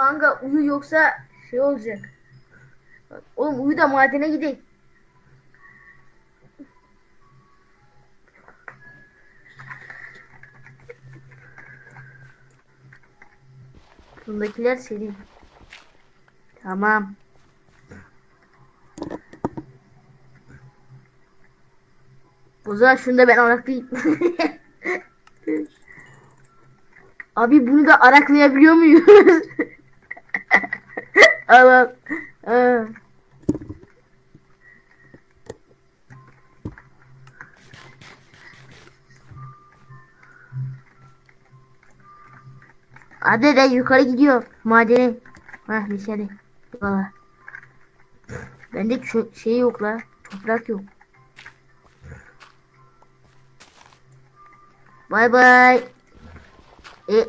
Kanka uyu yoksa şey olacak. Oğlum uyu da madene gidelim. Bundakiler seri. Tamam. O zaman şunu da ben araklayayım. Abi bunu da araklayabiliyor muyuz? Allah. Aa. Hadi de yukarı gidiyor madene. Hah nişanı. Valla. Bende şey yok la. Toprak yok. Bay bay. E,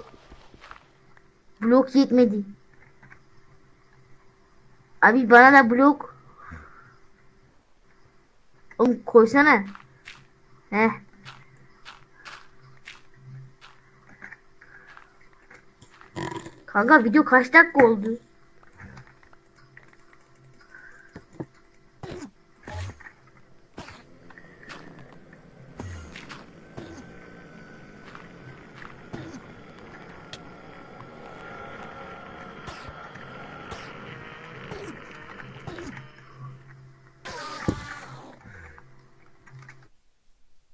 blok yetmedi. Abi bana da blok. Oğlum koysana. Heh. Kanka video kaç dakika oldu?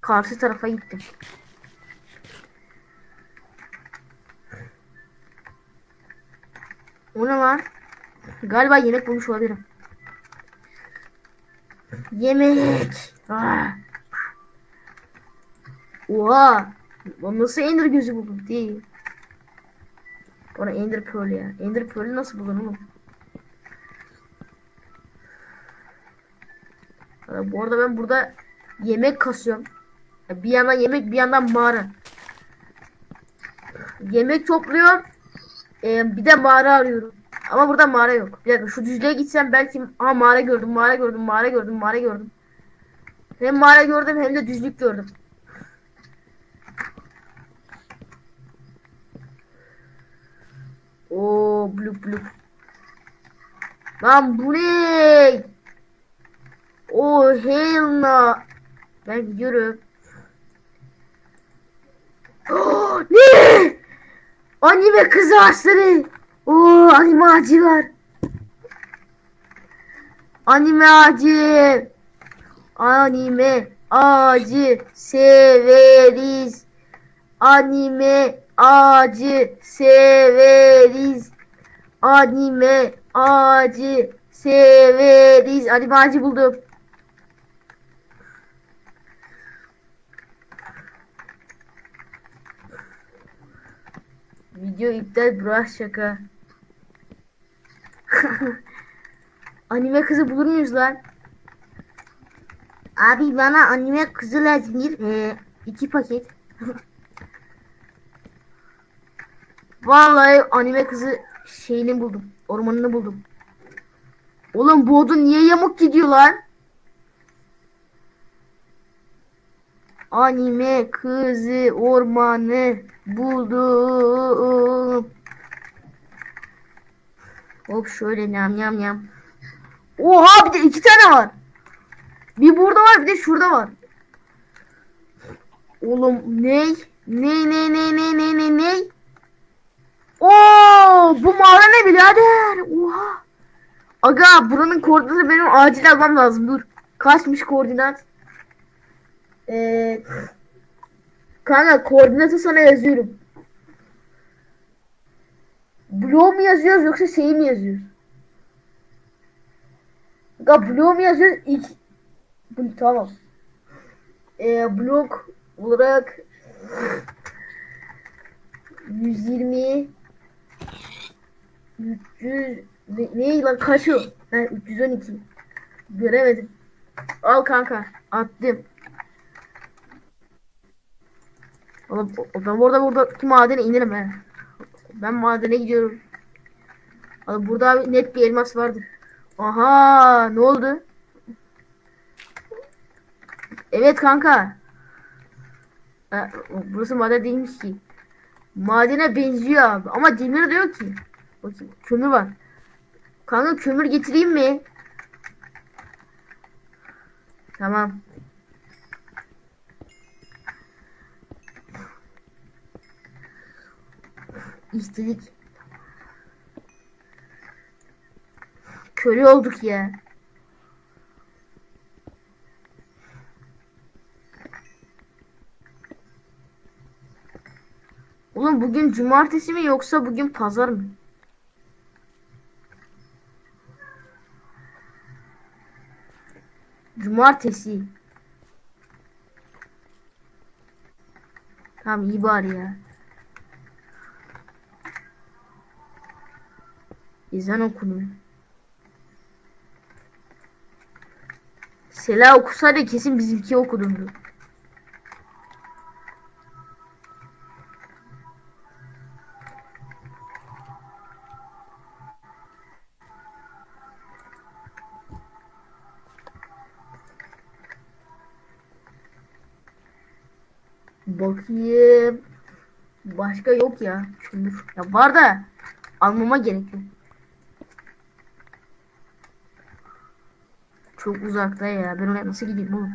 Karşı tarafa gittim. O ne lan? Galiba yemek bulmuş olabilirim. Yemek. Ah. Oha. Nasıl Ender gözü buldun? Değil. Bana Ender Pearl ya. Ender Pearl'ü nasıl buldun oğlum? Bu arada ben burada yemek kasıyorum. Bir yandan yemek bir yandan mağara. Yemek topluyorum. Ee, bir de mağara arıyorum. Ama burada mağara yok. Bir dakika şu düzlüğe gitsem belki Aa, mağara gördüm, mağara gördüm, mağara gördüm, mağara gördüm. Hem mağara gördüm hem de düzlük gördüm. Oo bluk bluk. Lan bu ne? Oh hell no. Ben gidiyorum. Ne? Anime kızı aslanı. Oo anime ağacı var. Anime ağacı. Anime ağacı severiz. Anime ağacı severiz. Anime ağacı severiz. Anime ağacı buldum. Video iptal bırak şaka. anime kızı bulur muyuz lan? Abi bana anime kızı lazım bir ee, iki paket. Vallahi anime kızı şeyini buldum. Ormanını buldum. Oğlum bu odun niye yamuk gidiyor lan? Anime kızı ormanı buldum. Hop şöyle yam yam yam. Oha bir de iki tane var. Bir burada var bir de şurada var. Oğlum ne? Ne ne ne ne ne ne ne? Oo bu mağara ne birader? Oha. Aga buranın koordinatı benim acil almam lazım. Dur. Kaçmış koordinat? Ee, kanka koordinatı sana yazıyorum. Blue mu yazıyoruz yoksa şey mi yazıyoruz? Aga blue mu yazıyoruz? İlk... Tamam. Ee, blok olarak 120 300 ne, ne lan kaç o? Ha, 312 göremedim. Al kanka attım. Oğlum ben burada buradaki madene inerim he. Ben madene gidiyorum. Abi burada net bir elmas vardı. Aha ne oldu? Evet kanka. Ha, burası maden değilmiş ki. Madene benziyor abi ama demir de yok ki. Bakayım kömür var. Kanka kömür getireyim mi? Tamam. İstedik. Köle olduk ya. Oğlum bugün cumartesi mi yoksa bugün pazar mı? Cumartesi. Tamam iyi bari ya. Ezan okunuyor. Sela okusaydı kesin bizimki okudumdu. Bakayım. Başka yok ya. Kömür. Ya var da almama gerek yok. Çok uzakta ya. Ben oraya nasıl gideyim oğlum?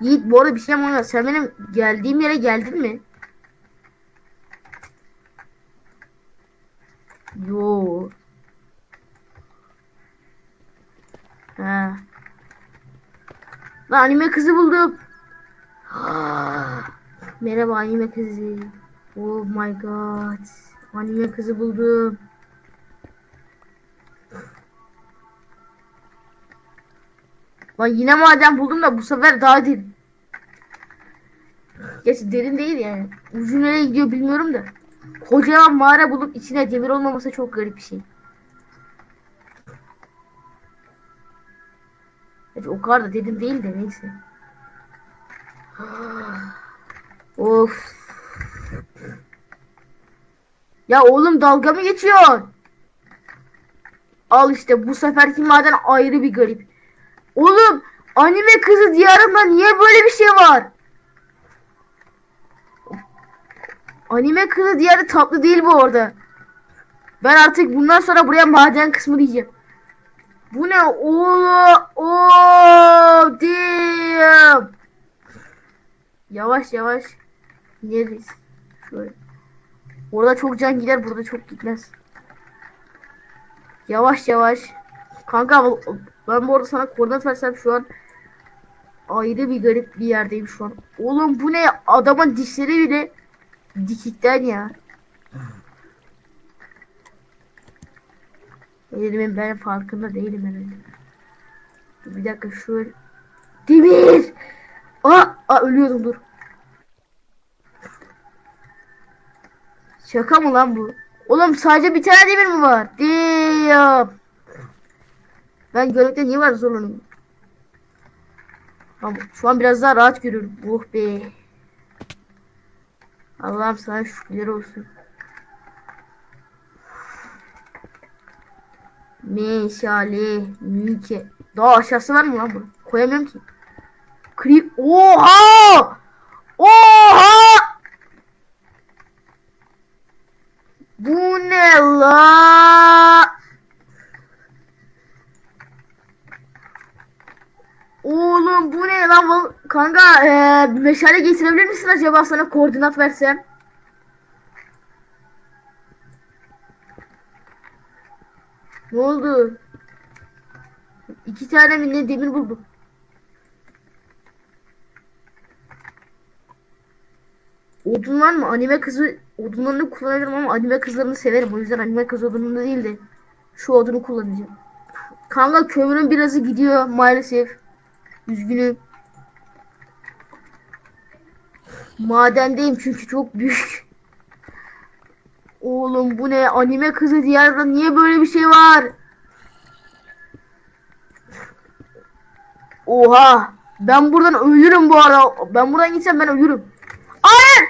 Yiğit bu arada bir şey lazım. Sen benim geldiğim yere geldin mi? Yo. Ha. Lan anime kızı buldum. Merhaba anime kızı. Oh my god. Anime kızı buldum. Lan yine maden buldum da bu sefer daha derin. Gerçi derin değil yani. Ucu nereye gidiyor bilmiyorum da. Kocaman mağara bulup içine demir olmaması çok garip bir şey. Gerçi o kadar da derin değil de neyse. Of. Ya oğlum dalga mı geçiyor? Al işte bu seferki maden ayrı bir garip. Oğlum anime kızı diyarında niye böyle bir şey var? Anime kızı diyarı tatlı değil bu orada. Ben artık bundan sonra buraya maden kısmı diyeceğim. Bu ne? Oo, oo, damn. Yavaş yavaş ineriz. Şöyle. Orada çok can gider, burada çok gitmez. Yavaş yavaş. Kanka ben bu arada sana koordinat versem şu an ayrı bir garip bir yerdeyim şu an. Oğlum bu ne? Adamın dişleri bile dikikten ya. Elimin ben farkında değilim herhalde. Bir dakika şöyle. Demir! Aa, aa ölüyordum dur. Şaka mı lan bu? Oğlum sadece bir tane demir mi var? Damn. Ben görmekte niye var zorlanıyorum? Tamam, şu an biraz daha rahat görüyorum. Oh be. Allah'ım sana şükürler olsun. Meşale, mike. Daha aşağısı var mı lan bu? Koyamıyorum ki. Creep. Oha! Oha! Bu ne la? Oğlum bu ne lan? Kanka ee, meşale getirebilir misin acaba sana koordinat versem? Ne oldu? İki tane mi ne demir buldum. Odun var mı? Anime kızı odunlarını kullanabilirim ama anime kızlarını severim. O yüzden anime kız odununu değil de şu odunu kullanacağım. Kanka kömürün birazı gidiyor maalesef. Üzgünüm. Madendeyim çünkü çok büyük. Oğlum bu ne? Anime kızı diyarda niye böyle bir şey var? Oha! Ben buradan ölürüm bu arada. Ben buradan gitsem ben ölürüm. Hayır!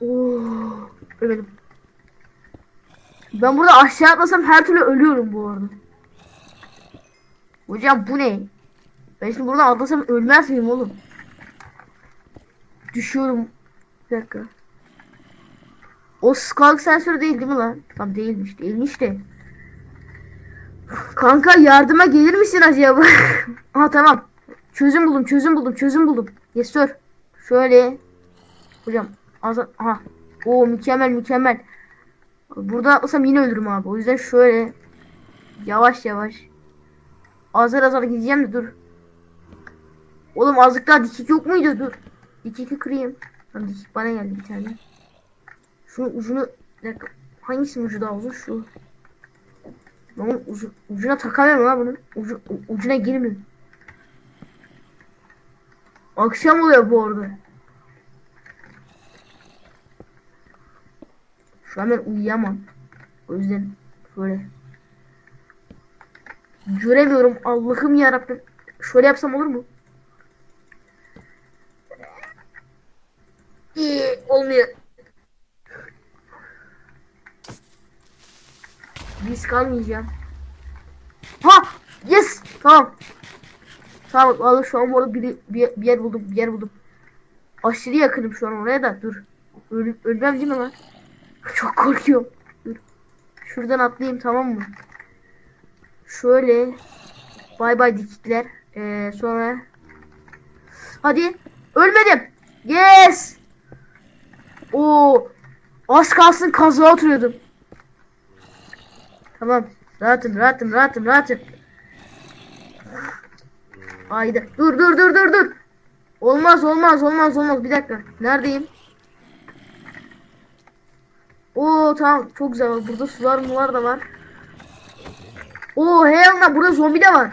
Oh, ölmedim. Ben burada aşağı atlasam her türlü ölüyorum bu arada. Hocam bu ne? Ben şimdi buradan atlasam ölmez miyim oğlum? Düşüyorum. Bir dakika. O skulk sensörü değil değil mi lan? Tam değilmiş. Değilmiş de. Kanka yardıma gelir misin acaba? Aha tamam. Çözüm buldum, çözüm buldum, çözüm buldum. Yes sir. Şöyle. Hocam. Az aha. Oo mükemmel mükemmel. Burada atlasam yine ölürüm abi. O yüzden şöyle. Yavaş yavaş. Azar azar gideceğim de dur. Oğlum azıcık daha dikik yok muydu? Dur. Dikiki kırayım. Lan dikik bana geldi bir tane. Şunun ucunu dakika. Ucu daha uzun? Şu. Onun ucu, ucuna takamıyorum lan bunun. Ucu, ucuna girmiyor. Akşam oluyor bu arada. Şu an ben uyuyamam. O yüzden böyle. Göremiyorum Allah'ım yarabbim. Şöyle yapsam olur mu? İyi olmuyor. Risk almayacağım. Ha! Yes! Tamam. Tamam vallahi şu an bu bir, bir, bir yer buldum. Bir yer buldum. Aşırı yakınım şu an oraya da. Dur. Öl, ölmem değil mi lan? Çok korkuyorum. Dur. Şuradan atlayayım tamam mı? Şöyle. Bay bay dikikler. Ee, sonra. Hadi. Ölmedim. Yes. Oo. Az kalsın kazığa oturuyordum. Tamam. Rahatım, rahatım, rahatım, rahatım. Haydi. Dur, dur, dur, dur, dur. Olmaz, olmaz, olmaz, olmaz. Bir dakika. Neredeyim? Oo tamam çok güzel. Burada sular mular da var. Oo hell burada zombi de var.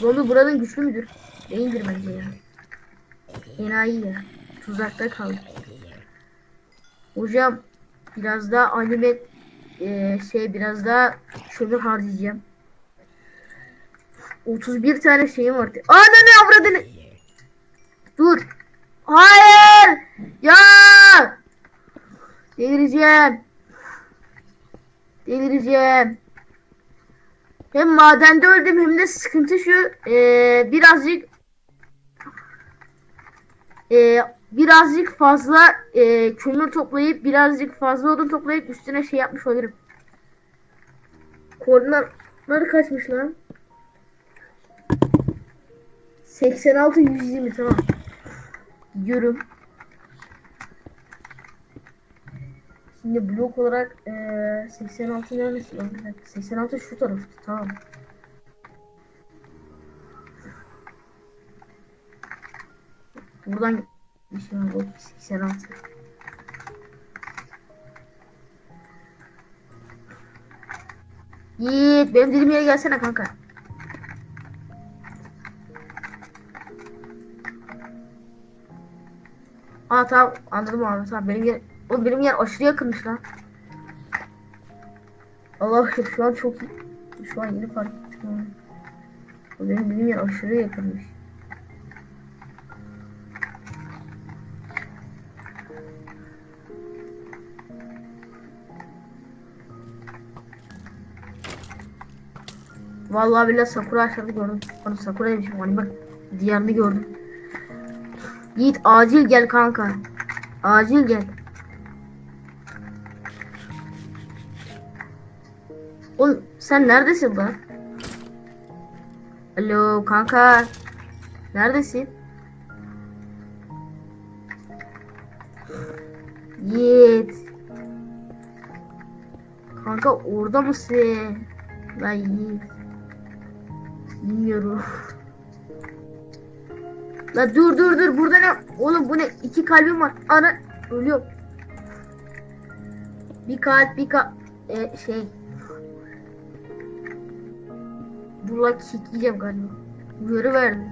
Zombi buranın güçlü müdür? Değildir bence ya. Enayi ya. Tuzakta kaldı. Hocam biraz daha anime eee, şey biraz daha kömür harcayacağım. 31 tane şeyim var. Ananı avradını. Dur. Hayır. Ya. Delireceğim. Delireceğim. Hem madende öldüm hem de sıkıntı şu eee, birazcık eee, birazcık fazla eee, kömür toplayıp birazcık fazla odun toplayıp üstüne şey yapmış olurum. Koordinatları kaçmış lan? 86 120 tamam. Gidiyorum. Şimdi blok olarak eee 86 neresi lan? Bir dakika, 86 şu tarafta tamam. Buradan gitmişim bu 86. Yiğit benim dediğim yere gelsene kanka. Aa tamam anladım abi tamam benim yer o benim yer aşırı yakınmış lan. Allah aşkına şu an çok şu an yeni fark ettim. O benim benim yer aşırı yakınmış. Vallahi billahi Sakura aşağıda gördüm. Onu Sakura demişim. Hani bak diyarını gördüm. Yiğit acil gel kanka. Acil gel. Oğlum sen neredesin lan? Alo kanka. Neredesin? Yiğit. Kanka orada mısın? Lan Yiğit. Bilmiyorum. La dur dur dur burada ne? Oğlum bu ne? İki kalbim var. Ana ölüyorum. Bir kalp bir kalp e, şey. Bula kickleyeceğim galiba. Görü verdim.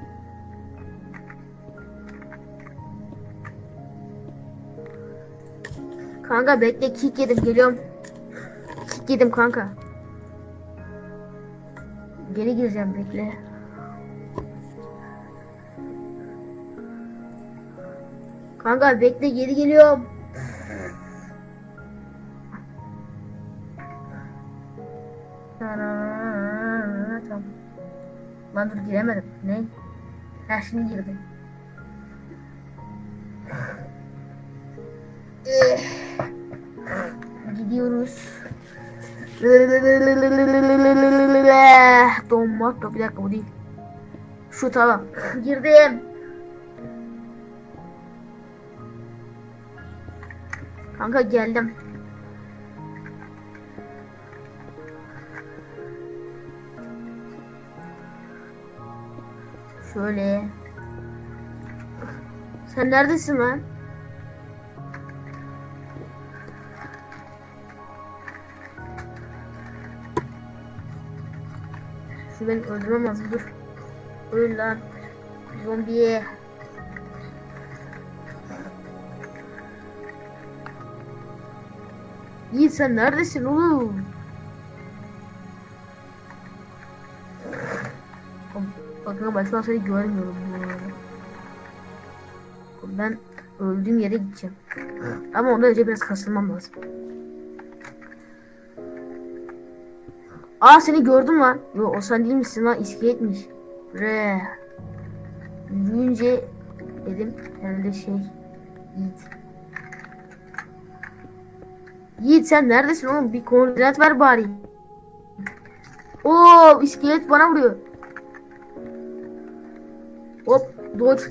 Kanka bekle kick yedim geliyorum. Kick yedim kanka. Geri gireceğim bekle. Kanka bekle geri geliyorum. Lan dur giremedim. Ne? Ha şimdi girdim. Gidiyoruz. Donma. Bir dakika bu değil. Şu tamam. Girdim. Kanka geldim. Şöyle. Sen neredesin lan? Şu beni öldürmem lazım dur. Öl lan. Zombiye. Yiğit sen neredesin oğlum? Oğlum, Bakın ben şu an seni görmüyorum bu arada. Ben öldüğüm yere gideceğim. Ama ondan önce biraz kasılmam lazım. Aa seni gördüm lan. Yo o sen değil misin lan? İskeletmiş. Re. Yürüyünce dedim herhalde şey Yiğit. Yiğit sen neredesin oğlum? Bir koordinat ver bari. Oo iskelet bana vuruyor. Hop dodge.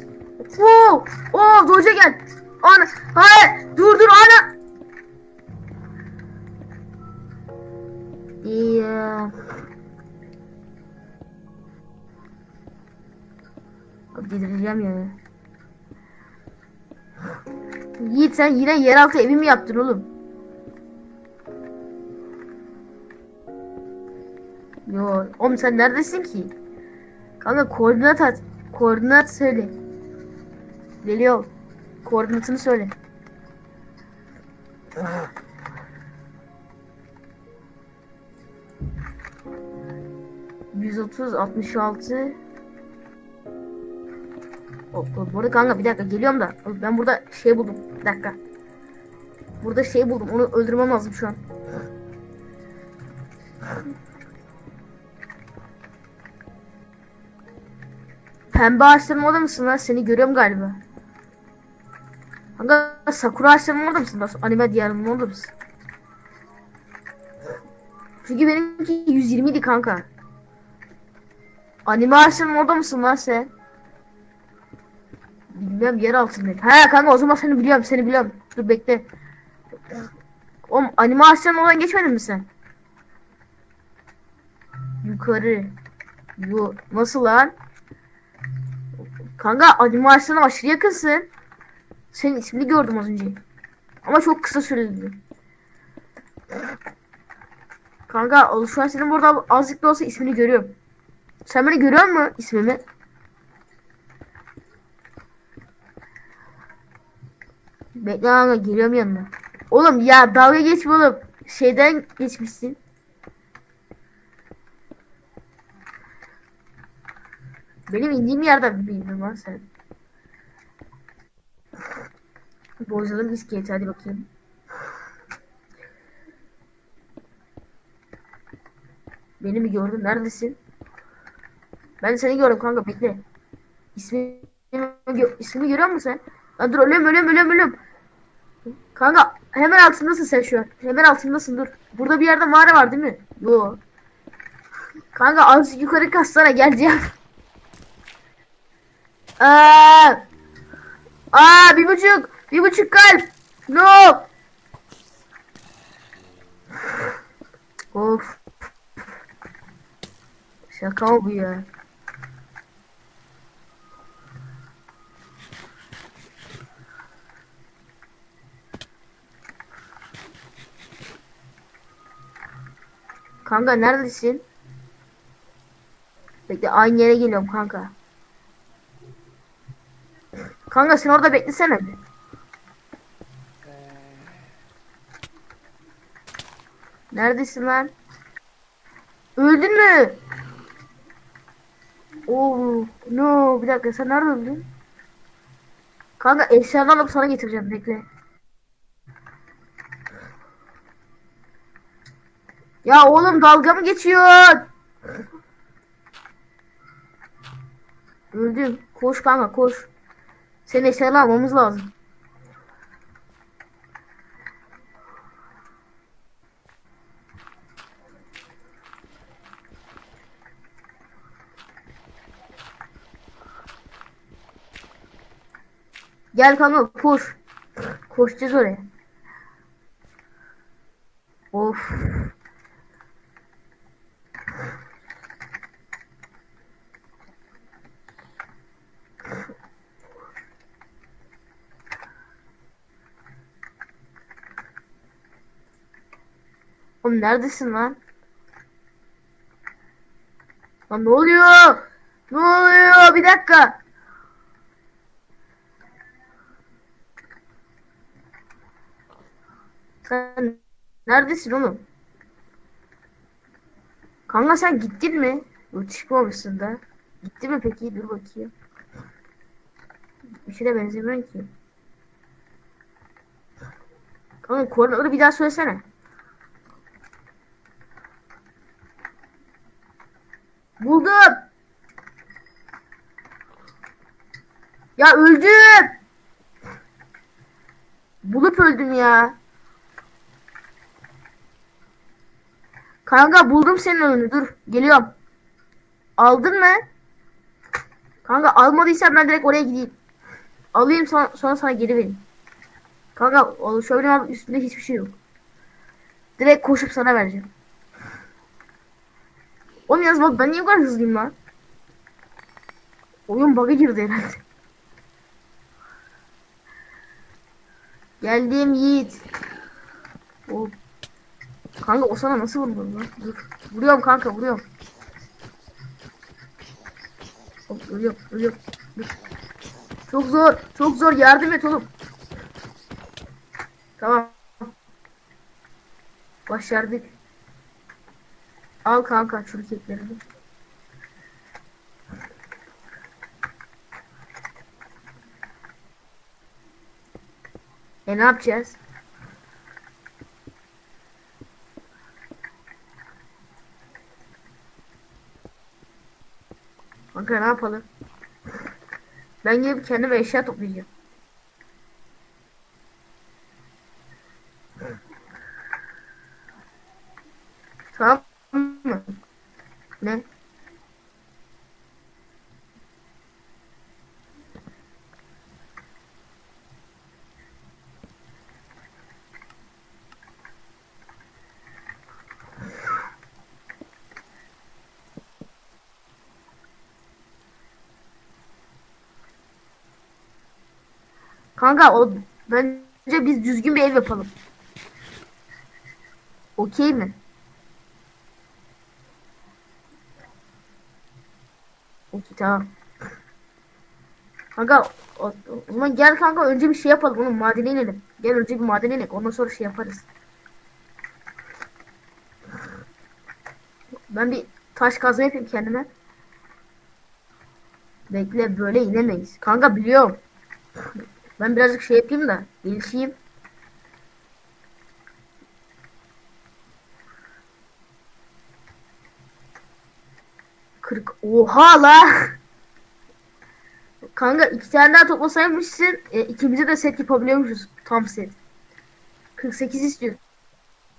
Wow! Oo dodge'a gel. Ana hayır dur dur ana. Yeah. Delireceğim ya. Yiğit sen yine yeraltı evi mi yaptın oğlum? Yo, oğlum sen neredesin ki? Kanka koordinat at. Koordinat söyle. Geliyor. Koordinatını söyle. Yüz otuz, altmış altı. Hop, burada kanka bir dakika geliyorum da ben burada şey buldum. Bir dakika. Burada şey buldum. Onu öldürmem lazım şu an. Pembe ağaçların orada mısın lan? Seni görüyorum galiba. Kanka sakura ağaçların orada mısın? Nasıl anime diyarının orada mısın? Çünkü benimki 120 idi kanka. Anime ağaçların orada mısın lan sen? Bilmem yer altındayım. He kanka o zaman seni biliyorum seni biliyorum. Dur bekle. Oğlum anime ağaçların oradan geçmedin mi sen? Yukarı. Yo nasıl lan? Kanka animasyona aşırı yakınsın. Senin ismini gördüm az önce. Ama çok kısa süreli. Kanka şu an senin burada azıcık da olsa ismini görüyorum. Sen beni görüyor musun ismimi? Bekle kanka geliyorum yanına. Oğlum ya dalga geçme oğlum. Şeyden geçmişsin. Benim indiğim yerden bildin lan sen. Bozalım iskeleti hadi bakayım. Beni mi gördün? Neredesin? Ben seni gördüm kanka bekle. İsmi gö ismini görüyor musun sen? Lan dur ölüyorum ölüyorum ölüyorum ölüyorum. Kanka hemen altındasın sen şu an. Hemen altındasın dur. Burada bir yerde mağara var değil mi? Yo. Kanka azıcık yukarı kassana geleceğim. Aa, aa bir buçuk, bir buçuk kalp. No. Of. Şaka mı bu ya? Kanka neredesin? Bekle aynı yere geliyorum kanka. Kanka sen orada beklesene bir. Neredesin lan? Öldün mü? Oo, no, bir dakika sen nerede öldün? Kanka eşyalarını alıp sana getireceğim bekle. Ya oğlum dalga mı geçiyor? Öldüm. Koş kanka koş. Senin eşyaları almamız lazım. Gel kanal koş. Koşacağız oraya. Of. Oğlum neredesin lan? Lan ne oluyor? Ne oluyor? Bir dakika. Sen neredesin oğlum? Kanka sen gittin mi? Çıkmamışsın da. Gitti mi peki? Dur bakayım. Bir şeye benzemiyor ki. Kanka koordinatları bir daha söylesene. Buldum. Ya öldüm. Bulup öldüm ya. Kanka buldum senin oyunu dur. Geliyorum. Aldın mı? Kanka almadıysan ben direkt oraya gideyim. Alayım sonra, sonra sana geri vereyim. Kanka şöyle üstünde hiçbir şey yok. Direkt koşup sana vereceğim. Oğlum yalnız bak ben niye bu kadar hızlıyım lan? Oyun bug'a girdi herhalde. Geldim Yiğit. Hop. Kanka o sana nasıl vurdu lan? Dur. Vuruyorum kanka vuruyorum. Hop vuruyorum vuruyorum. Dur. Çok zor. Çok zor. Yardım et oğlum. Tamam. Başardık. Al kanka çürük etlerini. E ne yapacağız? Kanka ne yapalım? Ben gidip kendime eşya toplayacağım. Tamam mı? Ne? Kanka o bence biz düzgün bir ev yapalım. Okey mi? Okey tamam. Kanka o, o zaman gel kanka önce bir şey yapalım oğlum madene inelim. Gel önce bir madene inelim ondan sonra şey yaparız. Ben bir taş kazma yapayım kendime. Bekle böyle inemeyiz. Kanka biliyorum. Ben birazcık şey yapayım da gelişeyim. Kırk. Oha la. Kanka iki tane daha toplasaymışsın e, ikimize de set yapabiliyormuşuz. Tam set. 48 istiyor.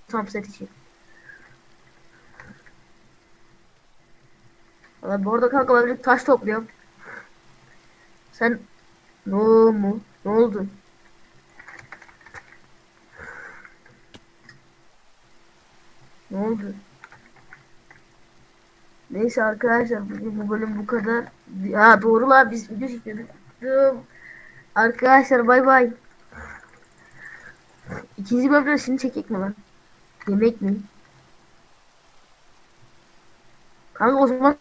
Tam set için. Valla bu arada kanka ben taş topluyorum. Sen ne mu? Ne oldu? Ne oldu? Neyse arkadaşlar bugün bu bölüm bu kadar. Ya doğru la biz video çekiyorduk. Arkadaşlar bay bay. İkinci bölümde şimdi çekecek mi lan? Yemek mi? Kanka o zaman